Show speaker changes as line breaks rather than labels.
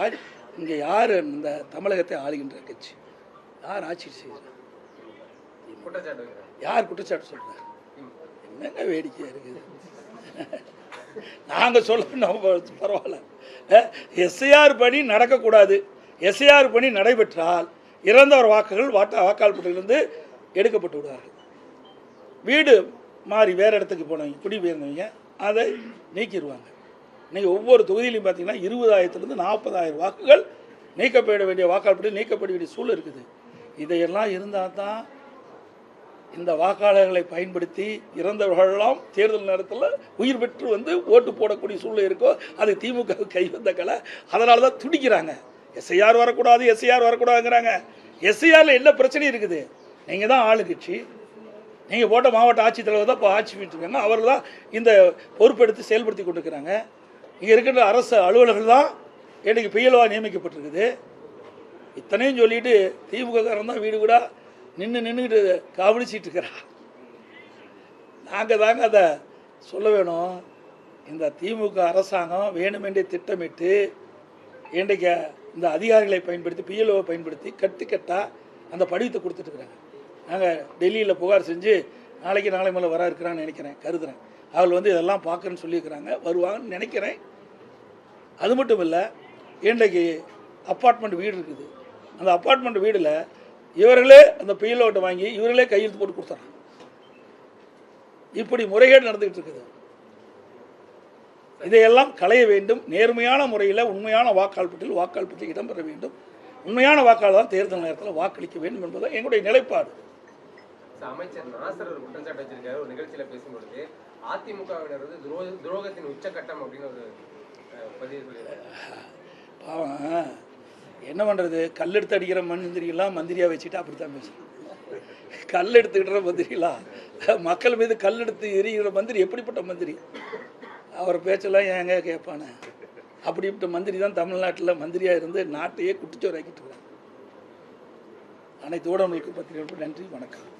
ஆள் இங்கே யார் இந்த தமிழகத்தை ஆளுகின்ற கட்சி? யார் ஆட்சி செய்கிறார் யார் குற்றச்சாட்டு சொல்கிறார் என்னங்க வேடிக்கையாக இருக்குது? நாங்கள் சொல்லணும் பரவாயில்ல. எஸ்ஐஆர் பணி நடக்கக்கூடாது. எஸ்ஐஆர் பணி நடைபெற்றால் இறந்தவர் வாக்குகள் வாட்டா வாக்காளர்பட்டியிலிருந்து எடுக்கப்பட்டு விடுவார்கள். வீடு மாறி வேறு இடத்துக்கு போனவங்க குடிபெயர்ந்தவங்க அதை நீக்கிடுவாங்க. இன்றைக்கி ஒவ்வொரு தொகுதியிலையும் பார்த்தீங்கன்னா இருபதாயிரத்துலேருந்து நாற்பதாயிரம் வாக்குகள் நீக்கப்பட வேண்டிய வாக்காளர்கள் நீக்கப்பட வேண்டிய சூழல் இருக்குது. இதையெல்லாம் இருந்தால் தான் இந்த வாக்காளர்களை பயன்படுத்தி இறந்தவர்களெல்லாம் தேர்தல் நேரத்தில் உயிர் பெற்று வந்து ஓட்டு போடக்கூடிய சூழ்நிலை இருக்கோ அது திமுக கை வந்த கலை. அதனால தான் துடிக்கிறாங்க. எஸ்ஐஆர் வரக்கூடாது எஸ்ஐஆர் வரக்கூடாதுங்கிறாங்க. எஸ்ஐஆரில் என்ன பிரச்சனையும் இருக்குது? நீங்கள் தான் ஆளுங்கட்சி. நீங்கள் போட்ட மாவட்ட ஆட்சித்தலைவர் தான் இப்போ ஆட்சி பண்ணிட்டுருக்காங்க அவர்கள் தான் இந்த பொறுப்பெடுத்து செயல்படுத்தி கொண்டிருக்கிறாங்க. இங்கே இருக்கின்ற அரசு அலுவலர்கள் தான் இன்றைக்கு பிஎல்ஓ நியமிக்கப்பட்டிருக்குது. இத்தனையும் சொல்லிட்டு திமுக காரன் தான் வீடு கூட நின்று நின்றுக்கிட்டு கவனிச்சிட்டு இருக்கிறா நாங்கள் தாங்க அதை சொல்ல வேணும். இந்த திமுக அரசாங்கம் வேணுமென்றே திட்டமிட்டு இன்றைக்கு இந்த அதிகாரிகளை பயன்படுத்தி பிஎல்ஓவை பயன்படுத்தி கட்டுக்கட்டா அந்த படிவத்தை கொடுத்துட்ருக்குறாங்க நாங்கள் டெல்லியில் புகார் செஞ்சு நாளைக்கு நாளை மேலே வர இருக்கிறான்னு நினைக்கிறேன் கருதுறேன். அவள் வந்து இதெல்லாம் பார்க்குறேன்னு சொல்லியிருக்கிறாங்க வருவாங்கன்னு நினைக்கிறேன். அது மட்டும் இல்லை இன்றைக்கு அப்பார்ட்மெண்ட் வீடு இருக்குது. அந்த அப்பார்ட்மெண்ட் வீடில் இவர்களே அந்த பிஎல்ஓட்டை வாங்கி இவர்களே கையெழுத்து போட்டு கொடுத்துறாங்க. இப்படி முறைகேடு நடந்துகிட்டு இருக்குது. இதையெல்லாம் களைய வேண்டும். நேர்மையான முறையில் உண்மையான வாக்காளர் வாக்காளர் இடம்பெற வேண்டும். உண்மையான வாக்காளர் தான் தேர்தல் நேரத்தில் வாக்களிக்க வேண்டும் என்பது எங்களுடைய நிலைப்பாடு.
அமைச்சர் நாசர் ஒரு குற்றச்சாட்டு வச்சிருக்காரு. ஒரு நிகழ்ச்சியில் பேசும்பொழுது அதிமுகவினர் வந்து துரோக துரோகத்தின் உச்சக்கட்டம் அப்படின்னு ஒரு
பாவம் என்ன பண்ணுறது கல் எடுத்து அடிக்கிற மந்திரியெல்லாம் மந்திரியாக வச்சுட்டு அப்படித்தான் பேசுகிறோம் கல் எடுத்துக்கிட்டுற மந்திரிலாம் மக்கள் மீது கல் எடுத்து எரிகிற மந்திரி எப்படிப்பட்ட மந்திரி? அவர் பேச்செல்லாம் ஏங்க கேட்பானே? அப்படிப்பட்ட மந்திரி தான் தமிழ்நாட்டில் மந்திரியாக இருந்து நாட்டையே குட்டிச்சோறாக்கிட்டு இருக்காங்க அனைத்து ஊடகங்களுக்கு பத்திரிகைகளுக்கு நன்றி வணக்கம்.